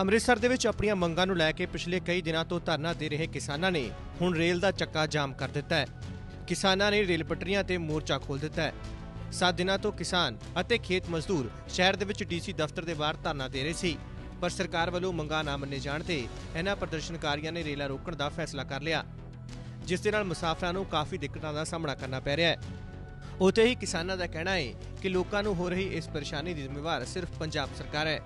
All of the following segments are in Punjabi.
ਅੰਮ੍ਰਿਤਸਰ ਦੇ ਵਿੱਚ ਆਪਣੀਆਂ ਮੰਗਾਂ ਨੂੰ ਲੈ ਕੇ ਪਿਛਲੇ ਕਈ ਦਿਨਾਂ ਤੋਂ ਧਰਨਾ ਦੇ ਰਹੇ ਕਿਸਾਨਾਂ ਨੇ ਹੁਣ ਰੇਲ ਦਾ ਚੱਕਾ ਜਾਮ ਕਰ ਦਿੱਤਾ ਹੈ। ਕਿਸਾਨਾਂ ਨੇ ਰੇਲ ਪਟਰੀਆਂ ਤੇ ਮੋਰਚਾ ਖੋਲ੍ਹ ਦਿੱਤਾ ਹੈ। 7 ਦਿਨਾਂ ਤੋਂ ਕਿਸਾਨ ਅਤੇ ਖੇਤ ਮਜ਼ਦੂਰ ਸ਼ਹਿਰ ਦੇ ਵਿੱਚ ਡੀਸੀ ਦਫ਼ਤਰ ਦੇ ਬਾਹਰ ਧਰਨਾ ਦੇ ਰਹੇ ਸੀ, ਪਰ ਸਰਕਾਰ ਵੱਲੋਂ ਮੰਗਾਂ ਨਾ ਮੰਨੇ ਜਾਣ ਤੇ ਇਹਨਾਂ ਪ੍ਰਦਰਸ਼ਨਕਾਰੀਆਂ ਨੇ ਰੇਲਾਂ ਰੋਕਣ ਦਾ ਫੈਸਲਾ ਕਰ ਲਿਆ। ਜਿਸ ਦੇ ਨਾਲ ਮੁਸਾਫਰਾਂ ਨੂੰ ਕਾਫੀ ਦਿੱਕਤਾਂ ਦਾ ਸਾਹਮਣਾ ਕਰਨਾ ਪੈ ਰਿਹਾ ਹੈ। ਉੱਥੇ ਹੀ ਕਿਸਾਨਾਂ ਦਾ ਕਹਿਣਾ ਹੈ ਕਿ ਲੋਕਾਂ ਨੂੰ ਹੋ ਰਹੀ ਇਸ ਪਰੇਸ਼ਾਨੀ ਦੀ ਜ਼ਿੰਮੇਵਾਰ ਸਿਰਫ ਪੰਜਾਬ ਸਰਕਾਰ ਹੈ।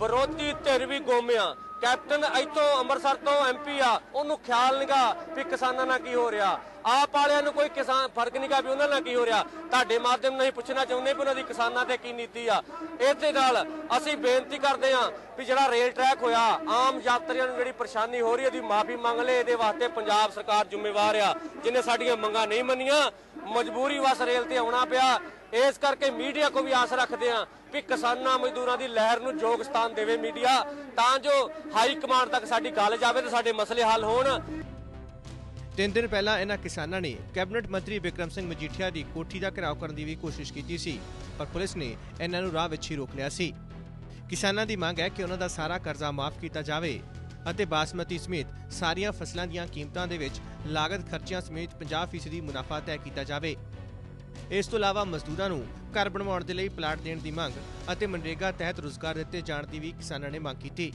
ਵਿਰੋਧੀ ਧਿਰ ਵੀ ਗੋਮਿਆ। ਕੈਪਟਨ ਇੱਥੋਂ ਅੰਮ੍ਰਿਤਸਰ ਤੋਂ ਐਮਪੀ ਆ, ਉਹਨੂੰ ਖਿਆਲ ਨਹੀਂਗਾ ਵੀ ਕਿਸਾਨਾਂ ਨਾਲ ਕੀ ਹੋ ਰਿਹਾ। ਆਪ ਵਾਲਿਆਂ ਨੂੰ ਕੋਈ ਕਿਸਾਨ, ਫ਼ਰਕ ਨਹੀਂਗਾ ਵੀ ਉਹਨਾਂ ਨਾਲ ਕੀ ਹੋ ਰਿਹਾ। ਤੁਹਾਡੇ ਮਾਧਿਅਮ ਨਾਲ ਪੁੱਛਣਾ ਚਾਹੁੰਦੇ ਵੀ ਉਹਨਾਂ ਦੀ ਕਿਸਾਨਾਂ ਤੇ ਕੀ ਨੀਤੀ ਆ। ਇਹਦੇ ਨਾਲ ਅਸੀਂ ਬੇਨਤੀ ਕਰਦੇ ਆ ਵੀ ਜਿਹੜਾ ਰੇਲ ਟਰੈਕ ਹੋਇਆ, ਆਮ ਯਾਤਰੀਆਂ ਨੂੰ ਜਿਹੜੀ ਪਰੇਸ਼ਾਨੀ ਹੋ ਰਹੀ ਹੈ, ਉਹਦੀ ਮਾਫੀ ਮੰਗ ਲੈ ਇਹਦੇ ਵਾਸਤੇ ਪੰਜਾਬ ਸਰਕਾਰ ਜ਼ਿੰਮੇਵਾਰ ਆ। ਜਿਨੇ ਸਾਡੀਆਂ ਮੰਗਾਂ ਨਹੀਂ ਮੰਨੀਆਂ, ਮਜਬੂਰੀ ਵਸ ਰੇਲ ਤੇ ਆਉਣਾ ਪਿਆ। ਇਸ ਕਰਕੇ ਮੀਡੀਆ ਕੋ ਵੀ ਆਸ ਰੱਖਦੇ ਆ ਵੀ ਕਿਸਾਨਾਂ ਮਜ਼ਦੂਰਾਂ ਦੀ ਲਹਿਰ ਨੂੰ ਯੋਗਸਥਾਨ ਦੇਵੇ ਮੀਡੀਆ, ਤਾਂ ਜੋ ਹਾਈ ਕਮਾਂਡ ਤੱਕ ਸਾਡੀ ਗੱਲ ਜਾਵੇ ਤੇ ਸਾਡੇ ਮਸਲੇ ਹੱਲ ਹੋਣ। ਤਿੰਨ ਦਿਨ ਪਹਿਲਾਂ ਇਹਨਾਂ ਕਿਸਾਨਾਂ ਨੇ ਕੈਬਨਿਟ ਮੰਤਰੀ ਵਿਕਰਮ ਸਿੰਘ ਮਜੀਠੀਆ ਦੀ ਕੋਠੀ ਦਾ ਘਿਰਾਓ ਕਰਨ ਦੀ ਵੀ ਕੋਸ਼ਿਸ਼ ਕੀਤੀ ਸੀ, ਪਰ ਪੁਲਿਸ ਨੇ ਇਹਨਾਂ ਨੂੰ ਰਾਹ ਵਿੱਚ ਹੀ ਰੋਕ ਲਿਆ ਸੀ। ਕਿਸਾਨਾਂ ਦੀ ਮੰਗ ਹੈ ਕਿ ਉਹਨਾਂ ਦਾ ਸਾਰਾ ਕਰਜ਼ਾ ਮਾਫ ਕੀਤਾ ਜਾਵੇ ਅਤੇ ਬਾਸਮਤੀ ਸਮੇਤ ਸਾਰੀਆਂ ਫਸਲਾਂ ਦੀਆਂ ਕੀਮਤਾਂ ਦੇ ਵਿੱਚ ਲਾਗਤ ਖਰਚਿਆਂ ਸਮੇਤ 50% ਮੁਨਾਫਾ ਤੈਅ ਕੀਤਾ ਜਾਵੇ। ਇਸ ਤੋਂ ਇਲਾਵਾ ਮਜ਼ਦੂਰਾਂ ਨੂੰ ਘਰ ਬਣਵਾਉਣ ਦੇ ਲਈ ਪਲਾਟ ਦੇਣ ਦੀ ਮੰਗ ਅਤੇ ਮਨਰੇਗਾ ਤਹਿਤ ਰੁਜ਼ਗਾਰ ਦਿੱਤੇ ਜਾਣ ਦੀ ਵੀ ਕਿਸਾਨਾਂ ਨੇ ਮੰਗ ਕੀਤੀ।